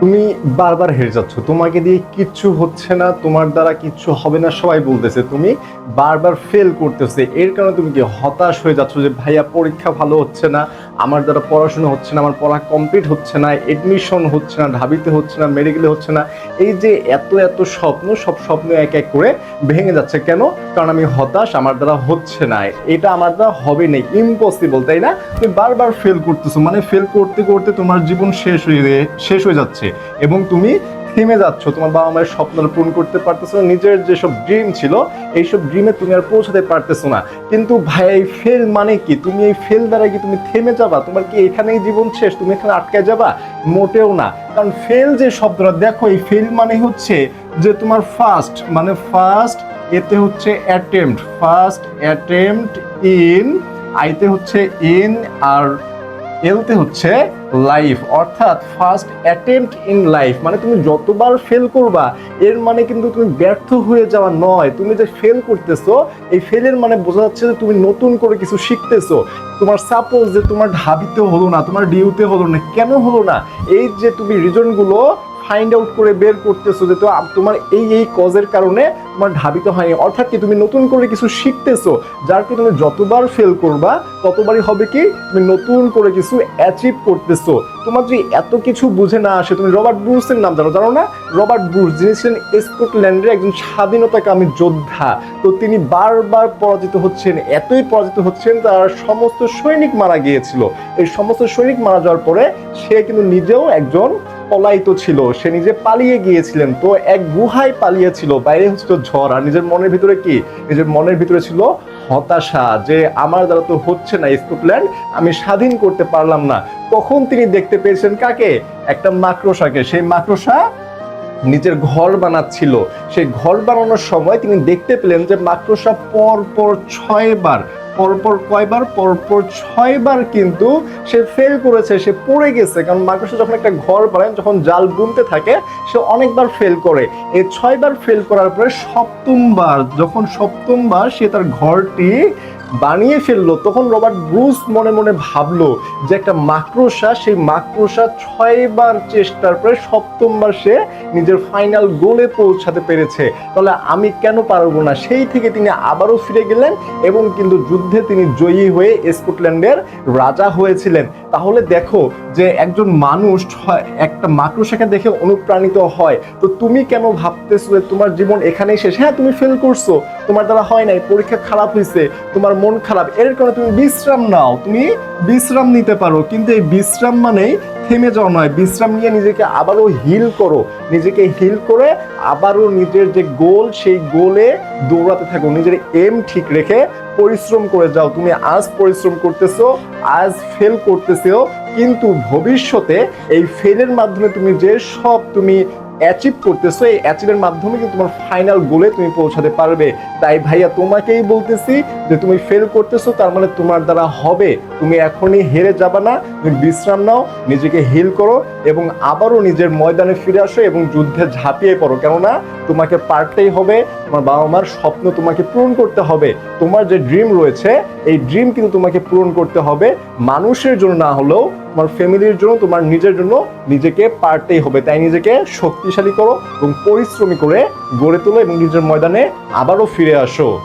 তুমি বারবার হেরে যাচ্ছ। তোমাকে দিয়ে কিচ্ছু হচ্ছে না, তোমার দ্বারা কিচ্ছু হবে না, সবাই বলতেছে, তুমি বারবার ফেল করতেছে। এর কারণে তুমি কি হতাশ হয়ে যাচ্ছ যে, ভাইয়া, পরীক্ষা ভালো হচ্ছে না আমার দ্বারা পড়াশোনা হচ্ছে না, আমার পড়া কমপ্লিট হচ্ছে না এডমিশন হচ্ছে না, ঢাবিতে হচ্ছে না মেডিকেলে হচ্ছে না, এই যে এত এত স্বপ্ন, সব স্বপ্ন এক এক করে ভেঙে যাচ্ছে কেন? কারণ আমি হতাশ, আমার দ্বারা হচ্ছে না, এটা আমার দ্বারা হবে না ইম্পসিবল তাই না? তুমি বারবার ফেল করতেছো মানে ফেল করতে করতে তোমার জীবন শেষ হয়ে শেষ হয়ে যাচ্ছে, এবং তুমি থেমে যাচ্ছ, তোমার বাবা মায়ের স্বপ্নটা পূরণ করতে পারতেছো না, নিজের যেসব ড্রিম ছিল, এইসব ড্রিমে তুমি আর পৌঁছাতে পারতেছো না। কিন্তু ভাই, এই ফেল মানে কি? তুমি এই ফেল দ্বারা কি তুমি থেমে যাবা? তোমার কি এখানেই জীবন শেষ? তুমি এখানে আটকে যাবা? মোটেও না। কারণ ফেল যে শব্দটা, দেখো, এই ফেল মানে হচ্ছে যে তোমার ফার্স্ট মানে ফার্স্ট এতে হচ্ছে অ্যাটেম্পট ফার্স্ট অ্যাটেম্পট ইন আইতে হচ্ছে ইন আর এলতে হচ্ছে লাইফ অর্থাৎ ফার্স্ট অ্যাটেম্পট ইন লাইফ মানে তুমি যতবার ফেল করবা, এর মানে কিন্তু তুমি ব্যর্থ হয়ে যাওয়া নয়। তুমি যে ফেল করতেছো, এই ফেলের মানে বোঝা যাচ্ছে যে তুমি নতুন করে কিছু শিখতেছো। তোমার সাপোজ যে তোমার ঢাবিতে হলো না, তোমার ডিউতে হলো না, কেন হলো না? এই যে তুমি রিজনগুলো ফাইন্ড আউট করে বের করতেছো যে তোমার এই এই কজের কারণে তোমার ঢাবিত হয়নি। অর্থাৎ কি তুমি নতুন করে কিছু শিখতেছো, যার কি তুমি যতবার ফেল করবা, ততবারই হবে কি তুমি নতুন করে কিছু অ্যাচিভ করতেছো। তোমার যদি এত কিছু বুঝে না আসে, তুমি রবার্ট ব্রুসের নাম জানো জানো না? রবার্ট ব্রুস, যিনি ছিলেন স্কটল্যান্ডের একজন স্বাধীনতাকামী যোদ্ধা, তো তিনি বারবার পরাজিত হচ্ছেন, এতই পরাজিত হচ্ছেন, তার সমস্ত সৈনিক মারা গিয়েছিল। এই সমস্ত সৈনিক মারা যাওয়ার পরে সে কিন্তু নিজেও একজন পলায়িত ছিল, সে নিজে পালিয়ে গিয়েছিলেন। তো এক গুহায় পালিয়েছিল, বাইরে হচ্ছিল ঝড়। আর নিজের মনের ভিতরে কি? নিজের মনের ভিতরে ছিল হতাশা যে আমার দ্বারা তো হচ্ছে না স্কটল্যান্ড, আমি স্বাধীন করতে পারলাম না। তখন তিনি দেখতে পেয়েছেন কাকে? একটা মাকড়সাকে। সেই মাকড়সা নিজের ঘর বানাচ্ছিল। সেই ঘর বানানোর সময় তিনি দেখতে পেলেন যে মাকড়সা পর পর ছয়বার পরপর কয়বার, পরপর ছয়বার কিন্তু সে ফেল করেছে, সে পড়ে গেছে। কারণ মাকড়সা যখন একটা ঘর বানায়, যখন জাল বুনতে থাকে, সে অনেকবার ফেল করে। এই ছয়বার ফেল করার পরে সপ্তমবার, যখন সপ্তমবার সে তার ঘরটি বানিয়ে ফেলল, তখন রবার্ট ব্রুস মনে মনে ভাবলো যে একটা মাকড়সা সেই মাকড়সা ছয়বার চেষ্টার পরে সপ্তমবার সে নিজের ফাইনাল গোলে পৌঁছাতে পেরেছে। তাহলে আমি কেন পারব না? সেই থেকে তিনি আবারও ফিরে গেলেন এবং কিন্তু যুদ্ধে তিনি জয়ী হয়ে স্কটল্যান্ডের রাজা হয়েছিলেন। তাহলে দেখো যে একজন মানুষ একটা মাকড়সাকে দেখে অনুপ্রাণিত হয়। তো তুমি কেন ভাবতেছো তোমার জীবন এখানেই শেষ? হ্যাঁ তুমি ফেল করছ। তোমার দ্বারা হয় নাই, পরীক্ষা খারাপ হয়েছে তোমার মন খারাপ। এর কারণে তুমি বিশ্রাম নাও। তুমি বিশ্রাম নিতে পারো। কিন্তু এই বিশ্রাম মানেই থেমে যাওয়া নয়। বিশ্রাম নিয়ে নিজেকে আবারও হিল করো। নিজেকে হিল করে আবারও নিজের যে গোল সেই গোলে দৌড়াতে থাকো। নিজের এম ঠিক রেখে পরিশ্রম করে যাও। তুমি আজ পরিশ্রম করতেছো, আজ ফেল করতেছো। কিন্তু ভবিষ্যতে এই ফেলের মাধ্যমে তুমি যে সব তুমি অ্যাচিভ করতেছো, এই অ্যাচিভের মাধ্যমে কিন্তু তোমার ফাইনাল গোলে তুমি পৌঁছাতে পারবে। তাই ভাইয়া, তোমাকেই বলতেছি যে তুমি ফেল করতেছো, তার মানে তোমার দ্বারা হবে। তুমি এখনই হেরে যাবে না, তুমি বিশ্রাম নাও, নিজেকে হিল করো এবং আবারও নিজের ময়দানে ফিরে আসো এবং যুদ্ধে ঝাঁপিয়ে পড়ো। কেননা তোমাকে পারতেই হবে, তোমার বাবা মার স্বপ্ন তোমাকে পূরণ করতে হবে। তোমার যে ড্রিম রয়েছে, এই ড্রিম কিন্তু তোমাকে পূরণ করতে হবে। মানুষের জন্য না হলেও তোমার ফ্যামিলির জন্য, তোমার নিজের জন্য নিজেকে পারতেই হবে। তাই নিজেকে শক্তিশালী করো এবং পরিশ্রমী করে গড়ে তোলো এবং নিজের ময়দানে আবারও ফিরে আসো।